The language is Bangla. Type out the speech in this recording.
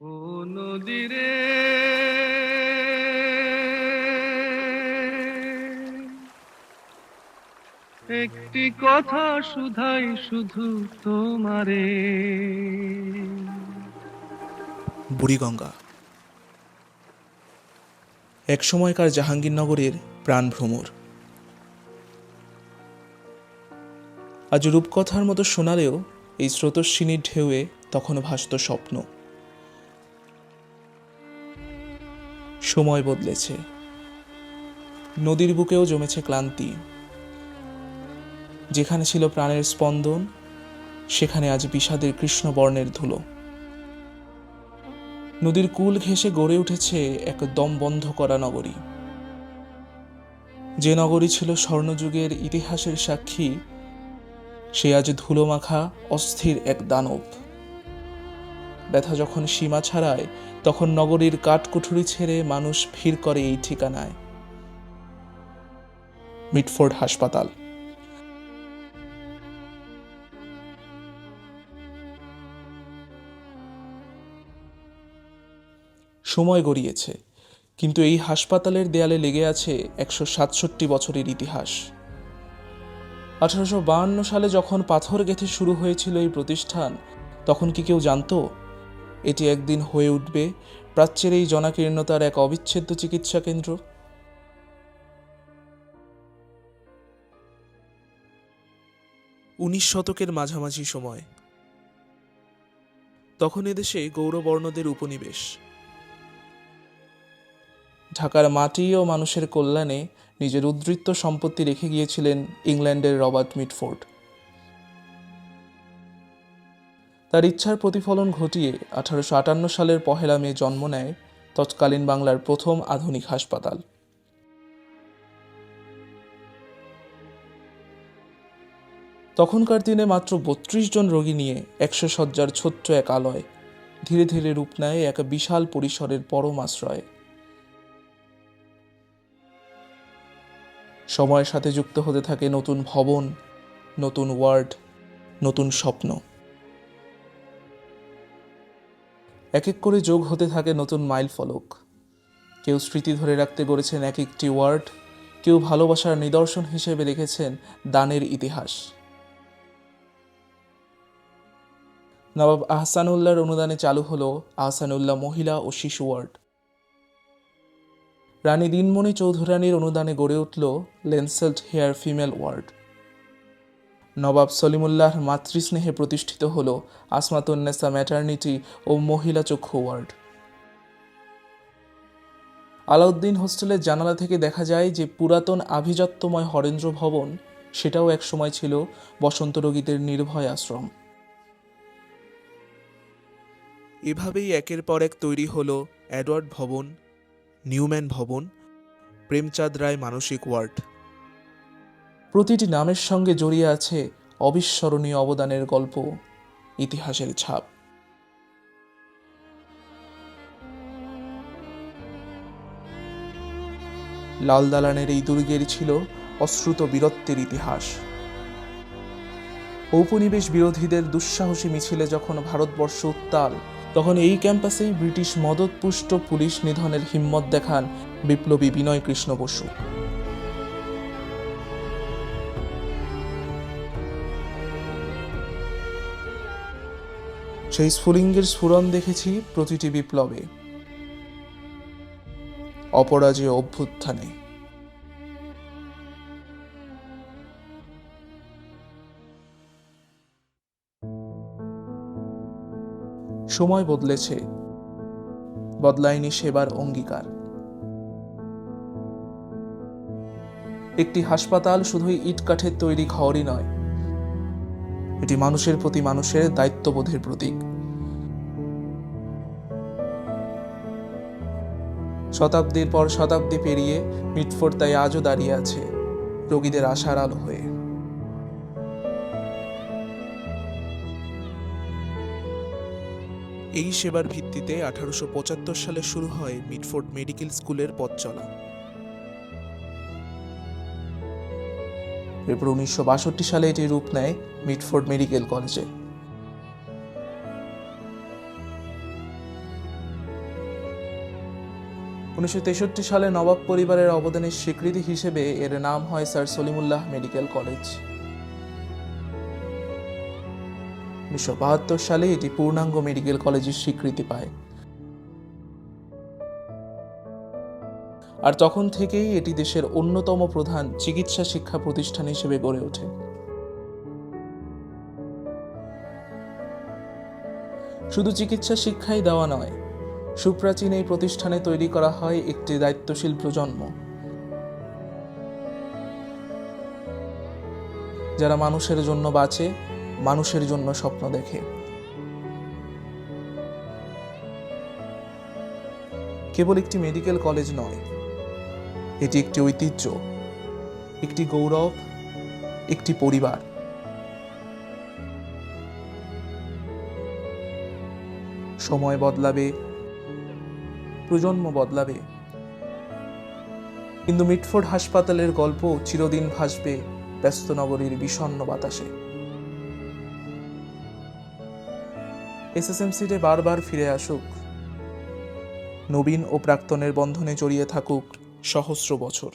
ও নদীরে। একটি কথা শুধাই শুধু তোমারে। বুড়িগঙ্গা, এক সময়কার জাহাঙ্গীরনগরের প্রাণভ্রমর আজ রূপকথার মতো শোনালেও এই স্রোতস্বিনীর ঢেউয়ে তখন ভাসত স্বপ্ন। সময় বদলেছে। নদীর বুকেও জমেছে ক্লান্তি। যেখানে ছিল প্রাণের স্পন্দন, সেখানে আজ বিষাদের কৃষ্ণবর্ণের ধুলো। নদীর কুল ঘেঁষে গড়ে উঠেছে এক দম বন্ধ করা নগরী। যে নগরী ছিল স্বর্ণযুগের ইতিহাসের সাক্ষী, সে আজ ধুলোমাখা, অস্থির এক দানব। ব্যথা যখন সীমা ছাড়ায় তখন নগরীর কাঠকুঠুরি ছেড়ে মানুষ ভিড় করে এই ঠিকানায়। মিটফোর্ড হাসপাতাল। সময় গড়িয়েছে, কিন্তু এই হাসপাতালের দেয়ালে লেগে আছে একশো সাতষট্টি বছরের ইতিহাস। আঠারোশো সালে যখন পাথর গেঁথে শুরু হয়েছিল এই প্রতিষ্ঠান, তখন কি কেউ জানতো? এটি একদিন হয়ে উঠবে প্রাচ্যের এই জনাকীর্ণতার এক অবিচ্ছেদ্য চিকিৎসা কেন্দ্র। উনিশ শতকের মাঝামাঝি সময়। তখন এদেশে গৌরবর্ণদের উপনিবেশ। ঢাকার মাটি ও মানুষের কল্যাণে নিজের উদ্বৃত্ত সম্পত্তি রেখে গিয়েছিলেন ইংল্যান্ডের রবার্ট মিটফোর্ড। তার ইচ্ছার প্রতিফলন ঘটিয়ে আঠারোশো আটান্ন সালের পহেলা মে জন্ম নেয় তৎকালীন বাংলার প্রথম আধুনিক হাসপাতাল। তখনকার দিনে মাত্র বত্রিশ জন রোগী নিয়ে একশো শয্যার ছোট্ট এক আলয়। ধীরে ধীরে রূপ নেয় এক বিশাল পরিসরের পরম আশ্রয়। সময়ের সাথে যুক্ত হতে থাকে নতুন ভবন, নতুন ওয়ার্ড, নতুন স্বপ্ন। এক এক করে যোগ হতে থাকে নতুন মাইল ফলক। কেউ স্মৃতি ধরে রাখতে গড়েছেন এক একটি ওয়ার্ড, কেউ ভালোবাসার নিদর্শন হিসেবে রেখেছেন দানের ইতিহাস। নবাব আহসানুল্লাহর অনুদানে চালু হলো আহসানুল্লাহ মহিলা ও শিশু ওয়ার্ড। রানী দিনমণি চৌধুরানীর অনুদানে গড়ে উঠল লেন্সেল্ট হেয়ার ফিমেল ওয়ার্ড। নবাব সলিমুল্লাহর মাতৃস্নেহে প্রতিষ্ঠিত হল আসমাতুন্নেসা ম্যাটার্নিটি ও মহিলা চক্ষু ওয়ার্ড আলাউদ্দিন হোস্টেলের জানালা থেকে দেখা যায় যে পুরাতন আভিজাত্যময় হরেন্দ্র ভবন সেটাও একসময় ছিল বসন্ত রোগীদের নির্ভয় আশ্রম। এভাবেই একের পর এক তৈরি হলো অ্যাডওয়ার্ড ভবন, নিউম্যান ভবন, প্রেমচাঁদ রায় মানসিক ওয়ার্ড প্রতিটি নামের সঙ্গে জড়িয়ে আছে অবিস্মরণীয় অবদানের গল্প, ইতিহাসের ছাপ। লাল দালানের এই দুর্গের ছিল অশ্রুত বীরত্বের ইতিহাস। ঔপনিবেশ বিরোধীদের দুঃসাহসী মিছিলে যখন ভারতবর্ষ উত্তাল, তখন এই ক্যাম্পাসেই ব্রিটিশ মদতপুষ্ট পুলিশ নিধনের হিম্মত দেখান বিপ্লবী বিনয় কৃষ্ণ বসু। সেই স্ফুলিঙ্গের স্ফুরণ দেখেছি প্রতিটি বিপ্লবে। অপরাজয় অভ্যুত্থানে। সময় বদলেছে। বদলায়নি সেবার অঙ্গীকার। একটি হাসপাতাল শুধুই ইট কাঠের তৈরি ঘরই নয় এটি মানুষের প্রতি মানুষের দায়িত্ববোধের প্রতীক। শতাব্দীর পর শতাব্দী পেরিয়ে মিটফোর্ড তাই আজও দাঁড়িয়ে আছে রোগীদের আশার আলো হয়ে। এই সেবার ভিত্তিতে আঠারোশো পঁচাত্তর সালে শুরু হয় মিটফোর্ড মেডিকেল স্কুলের পথ চলা। এরপর উনিশশো সালে এটি রূপ নেয় মিটফোর্ড মেডিকেল কলেজে। উনিশশো তেষট্টি সালে নবাব পরিবারের অবদানের স্বীকৃতি হিসেবে এর নাম হয় স্যার সলিমুল্লাহ মেডিকেল কলেজ। উনিশশো বাহাত্তর সালে এটি পূর্ণাঙ্গ মেডিকেল কলেজের স্বীকৃতি পায়। আর তখন থেকেই এটি দেশের অন্যতম প্রধান চিকিৎসা শিক্ষা প্রতিষ্ঠান হিসেবে গড়ে ওঠে। শুধু চিকিৎসা শিক্ষাই দেওয়া নয়, সুপ্রাচীন এই প্রতিষ্ঠানে তৈরি করা হয় একটি দায়িত্বশীল প্রজন্ম। যারা মানুষের জন্য বাঁচে, মানুষের জন্য স্বপ্ন দেখে। কেবল একটি মেডিকেল কলেজ নয় এটি একটি ঐতিহ্য, একটি গৌরব, একটি পরিবার। সময় বদলাবে, প্রজন্ম বদলাবে। কিন্তু মিটফোর্ড হাসপাতালের গল্প চিরদিন ভাসবে ব্যস্ত নগরীর বিষণ্ণ বাতাসে। এসএসএমসিতে বারবার ফিরে আসুক। নবীন ও প্রাক্তনের বন্ধনে জড়িয়ে থাকুক সহস্র বছর।